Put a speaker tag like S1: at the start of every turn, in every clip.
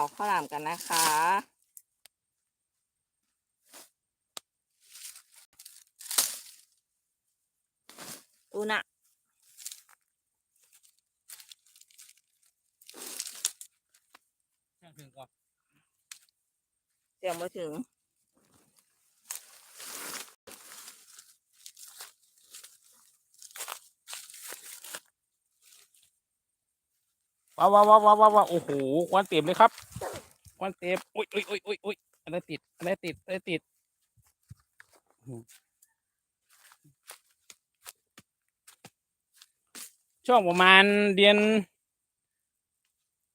S1: าข้าวหลามกันนะคะ ดูนะ
S2: ช่างถึงก่อน
S1: เดี๋ยวมาถึง
S2: ว้าวว้าวว้าวว้าวว้าวโอ้โหควันเต็มเลยครับค วันเต็มอุ้ยอุ้ยอุ้ยอุ้ยอุ้ยอะไรติดอะไรติดอะไรติดช่วงประมาณเดือน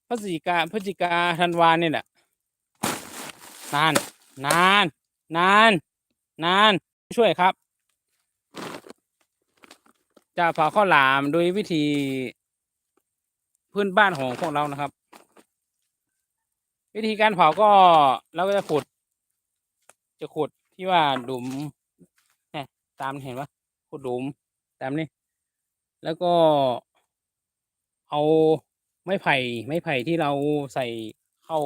S2: พฤศจิกาพฤศจิกาธันวาเนี่ยแหละนานนานนานนานช่วยครับ จะเผาข้าวหลามโดยวิธีพื้นบ้านของพวกเรานะครับ วิธีการเผาก็เราก็จะขุด จะขุดที่ว่าหลุมเนี่ยตามเห็นปะขุดหลุมตามนี้แล้วก็เอาไม้ไผ่ไม้ไผ่ที่เราใส่เข้า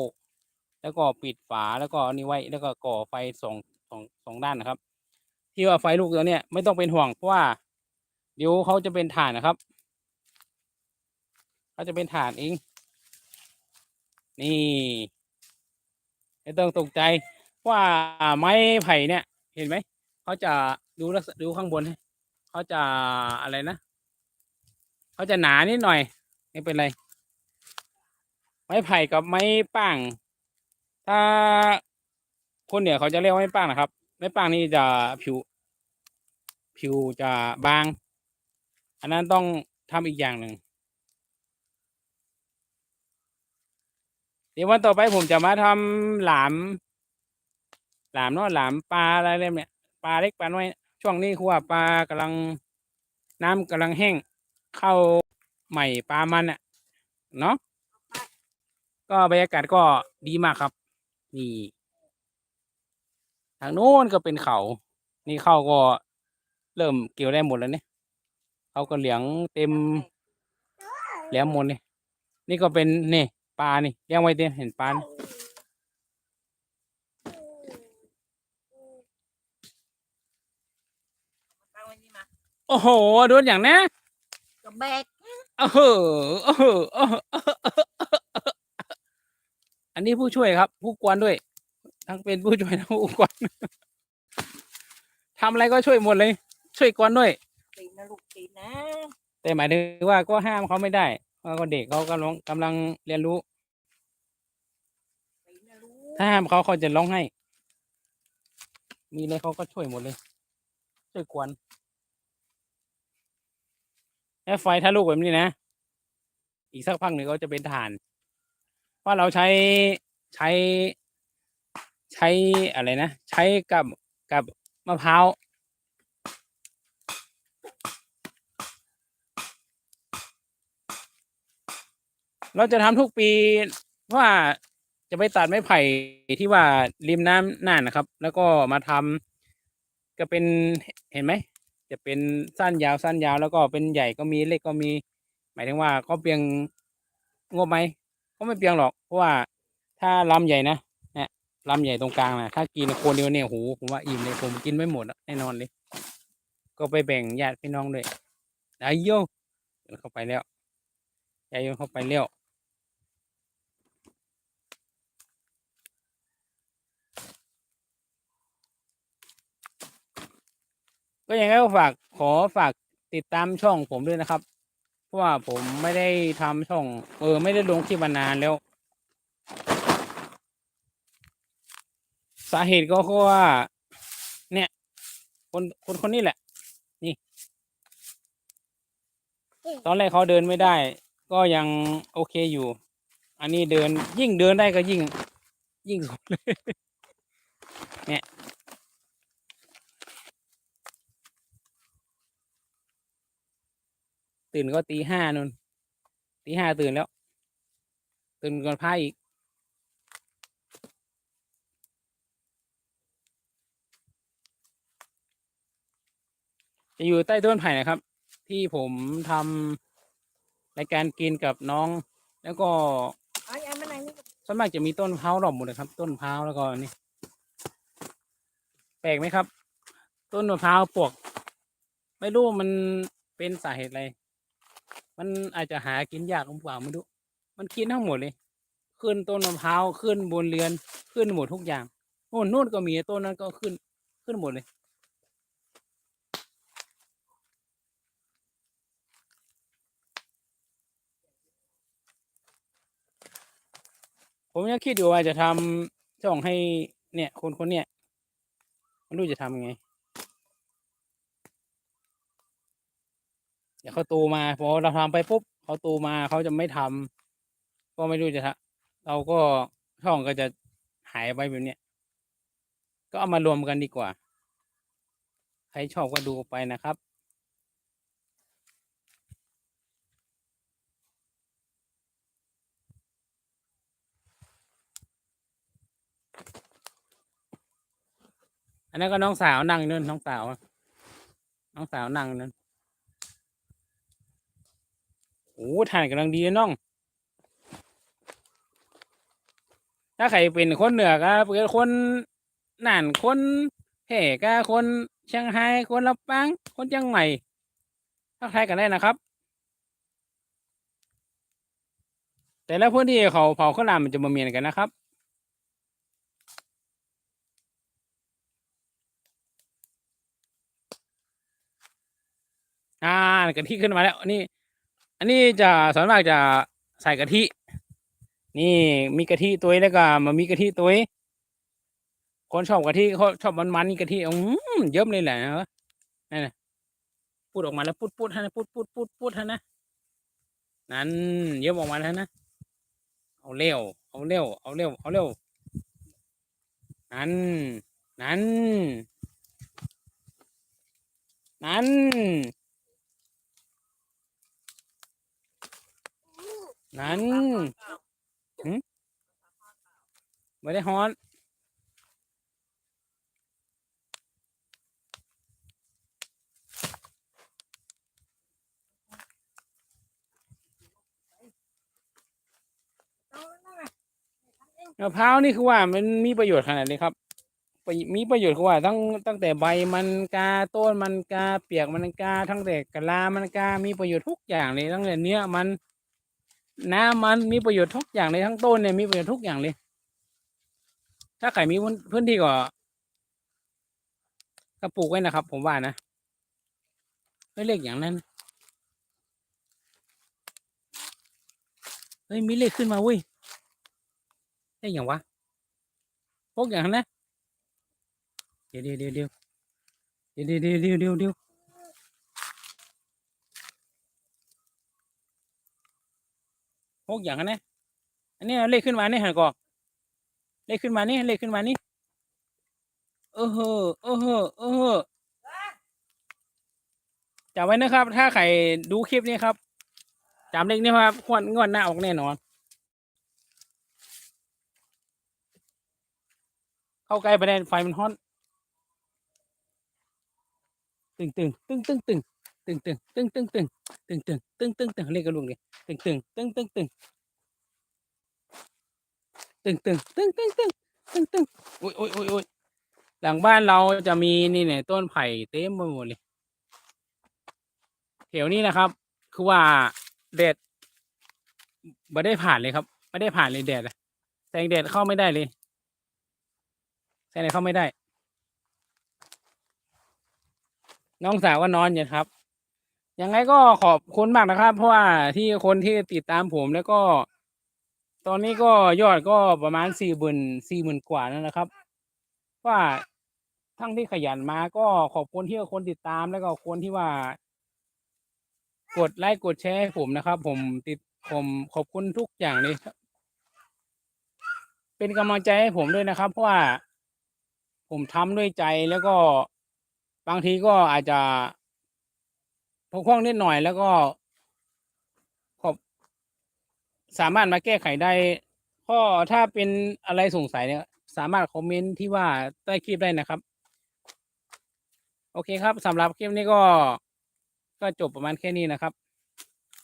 S2: แล้วก็ปิดฝาแล้วก็นี่ไว้แล้วก็ก่อไฟสองสองสองด้านนะครับ ที่ว่าไฟลูกตัวเนี้ยไม่ต้องเป็นห่วงเพราะว่า เดี๋ยวเขาจะเป็นถ่านนะครับเขาจะเป็นฐานเองนี่ ไม่ต้องตกใจว่าไม้ไผ่เนี่ย เห็นไหมเขาจะดูลักษณะดูข้างบนเขาจะอะไรนะเขาจะหนานิดหน่อย ไม่เป็นไร ไม้ไผ่กับไม้ป้าง ถ้าคนเนี่ยเขาจะเรียกว่าไม้ป้างนะครับ ไม้ป้างนี่จะผิว ผิวจะบาง อันนั้นต้องทำอีกอย่างหนึ่ง ดี๋ยววันต่อไปผมจะมาทำหลาม หลามเนาะหลามปลาอะไรเรียเนี่ยปลาเล็กปลาน้อย ช่วงนี้คือว่าปลากำลังน้ำกำลังแห้ง เข้าใหม่ปลามันอะเนาะก็บรรยากาศก็ดีมากครับ นี่ ทางโน้นก็เป็นเขา นี่เข้าก็เริ่มเกี่ยวได้หมดแล้วเนี่ยเขาก็เหลืองเต็มแหลมหมดเลยนี่ก็เป็นนี่ ปลานี่เลี้ยงไว้เต็มเห็นปลานี่
S1: ตั้งไว้นี่มา
S2: โอ้โหโดนอย่างนะ
S1: กับแบก
S2: โอ้โหโอ้โหโอ้โหอันนี้ผู้ช่วยครับ ผู้กวนด้วย ทั้งเป็นผู้ช่วยทั้งผู้กวนทำอะไรก็ช่วยหมดเลย ช่วยกวนด้วย
S1: ตีนนะลูกตีนนะ
S2: แต่หมายถึงว่าก็ห้ามเขาไม่ได้ เพราะก็เด็กเขากำลังกำลังเรียนรู้
S1: ตีนนะลูก
S2: ถ้าห้ามเขาเขาจะร้องไห้ มีอะไรเขาก็ช่วยหมดเลย ช่วยกวนแล้วไฟถ้าลูกแบบนี้นะ อีกสักพักหนึ่งก็จะเป็นฐานเพราะเราใช้ใช้ ใช้อะไรนะ ใช้กับกับมะพร้าว เราจะทำทุกปีว่าจะไปตัดไม้ไผ่ที่ว่าริมน้ำน่านนะครับ แล้วก็มาทำก็เป็นเห็นไหมจะเป็นสั้นยาวสั้นยาว แล้วก็เป็นใหญ่ก็มีเล็กก็มี หมายถึงว่าก็เพียงงบไหมก็ไม่เพียงหรอกเพราะว่าถ้าลำใหญ่นะเนี่ยลำใหญ่ตรงกลางนะถ้ากินคนเดียวเนี่ยโหผมว่าอิ่มเลยผมกินไม่หมดแน่นอนเลย ก็ไปแบ่งญาติพี่น้องด้วยไอ้โยเดินเข้าไปแล้วยายโยเข้าไปแล้ว ก็ยังไงก็ฝากขอฝากติดตามช่องผมด้วยนะครับ เพราะว่าผมไม่ได้ทำช่อง เออ ไม่ได้ลงคลิปมานานแล้ว สาเหตุก็เพราะว่า เนี่ย คนคนคนนี้แหละ นี่ ตอนแรกเขาเดินไม่ได้ ก็ยังโอเคอยู่ อันนี้เดินยิ่งเดินได้ก็ยิ่ง ยิ่งสุดเลยเนี่ย ตื่นก็ตีห้านนตีห้าตื่นแล้ว ตื่นก่อนพายอีก จะอยู่ใต้ต้นไผ่นะครับ ที่ผมทำรายการกินกับน้อง แล้วก็ส่วนมากจะมีต้นมะพร้าวรอบหมดเลยครับ ต้นมะพร้าวแล้วก็นี่ แปลกไหมครับ ต้นมะพร้าวปลวก ไม่รู้มันเป็นสาเหตุอะไร มันอาจจะหากินยากหรือเปล่าไม่รู้มันกินทั้งหมดเลย ขึ้นต้นมะพร้าวขึ้นบนเรือนขึ้นหมดทุกอย่างโน่นนู่นก็มีต้นนั้นก็ขึ้นขึ้นหมดเลย ผมยังคิดอยู่ว่าจะทำช่องให้เนี่ย คนคนเนี้ยไม่รู้จะทำไง เดี๋ยวเขาโตมาพอเราทำไปปุ๊บเขาโตมาเขาจะไม่ทำก็ไม่รู้จะทำเราก็ช่องก็จะหายไปแบบเนี้ยก็เอามารวมกันดีกว่า ใครชอบก็ดูไปนะครับอันนั้นก็น้องสาวนั่งอยู่นั่นน้องสาว น้องสาวนั่งอยู่นั่น โอ้ถ่านกำลังดีน้อง ถ้าใครเป็นคนเหนือก็เป็นคนน่านคนแพร่ก็คนเชียงไฮ้คนลำปางคนเชียงใหม่ทักทายกันได้นะครับ แต่และพื้นที่เขาเผาข้าวหลามมันจะมาเมียนกันนะครับอ่ากะทิขึ้นมาแล้วนี่ อันนี้จะส่วนมากจะใส่กะทิ นี่มีกะทิตัวแล้วก็มามีกะทิตัวคนชอบกะทิเขาชอบมันๆนี่กะทิอืมเยิ้มเลยแหละนะนั่นนะพูดออกมาแล้วพูดพูดฮะนะพูดพูดพูดพูดฮะนะนั่นเยิ้มออกมาแล้วนะเอาเร็วเอาเร็วเอาเร็วเอาเร็วนั่นนั่นนั่น นั่นไม่ได้ฮ้อน
S1: เอานั่นน่ะทำเอง
S2: มะพร้าวนี่คือว่ามันมีประโยชน์ขนาดนี้ครับประมีประโยชน์คือว่าตั้งตั้งแต่ใบมันกาต้นมันกาเปียกมันกา ทั้งแต่กะลามันกา มีประโยชน์ทุกอย่างเลยตั้งแต่เนื้อมัน น้ำมันมีประโยชน์ทุกอย่างเลยทั้งต้นเนี่ยมีประโยชน์ทุกอย่างเลย ถ้าใครมีพื้นที่ก็ก็ปลูกไว้นะครับ ผมว่านะไม่เลขอย่างนั้นเฮ้ยมีเลขขึ้นมาเว้ยเลขอย่างวะพวกอย่างนั้นนะเดี๋ยวเดี๋ยวเดี๋ยวเดี๋ยวเดี๋ยวเดี๋ยวเดี๋ยวเดี๋ยว เดี๋ยวเดี๋ยวพวกอย่างนั้นนะอันนี้เลขขึ้นมาเนี่ยหันกอกเลขขึ้นมานี่เลขขึ้นมานี่เออเฮอเออเฮอเออเฮอจำไว้นะครับ ถ้าใครดูคลิปนี้ครับจำเลขนี้ครับงวดงวดหน้าออกแน่นอน เข้าใกล้ประเด็นไฟมันฮ้อน ตึงตึงตึงตึงตึง ตึงตึงตึงตึงตึงตึงตึงตึงตึงตึงเรียกกันลุงดิตึงตึงตึงตึงตึงตึงตึงตึงตึงตึงตึงตึงโอ้ยโอ้ยโอ้ยโอ้ยหลังบ้านเราจะมีนี่เนี่ยต้นไผ่เต็มไปหมดเลยแถวนี้นะครับ คือว่าแดดไม่ได้ผ่านเลยครับไม่ได้ผ่านเลยแดดแสงแดดเข้าไม่ได้เลยแสงแดดเข้าไม่ได้ น้องสาวก็นอนอยู่ครับ ยังไงก็ขอบคุณมากนะครับ เพราะว่าที่คนที่ติดตามผมแล้วก็ ตอนนี้ก็ยอดก็ประมาณสี่หมื่นสี่หมื่นกว่านั่นนะครับ ว่าทั้งที่ขยันมาก็ขอบคุณที่คนติดตามแล้วก็คนที่ว่า กดไลค์กดแชร์ให้ผมนะครับ ผมติดผมขอบคุณทุกอย่างเลยครับ เป็นกำลังใจให้ผมด้วยนะครับ เพราะว่าผมทำด้วยใจแล้วก็บางทีก็อาจจะ พกพร่องนิดหน่อยแล้วก็ขอบสามารถมาแก้ไขได้ก็ถ้าเป็นอะไรสงสัยเนี่ย สามารถคอมเมนต์ที่ว่าใต้คลิปได้นะครับ โอเคครับสำหรับคลิปนี้ก็ ก็จบประมาณแค่นี้นะครับ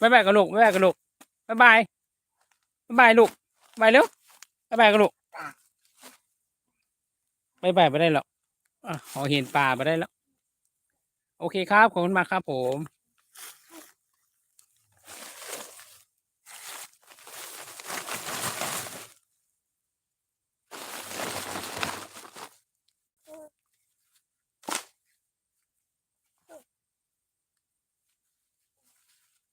S2: บ๊ายบายกับลูกบ๊ายบายกับลูกบ๊ายบายบ๊ายบายลูกบ๊ายบายเร็วบ๊ายบายกันลูกบ๊ายบายไปได้หรอกอะขอเห็นปลาไปได้แล้ว โอเคครับ ขอบคุณมากครับผม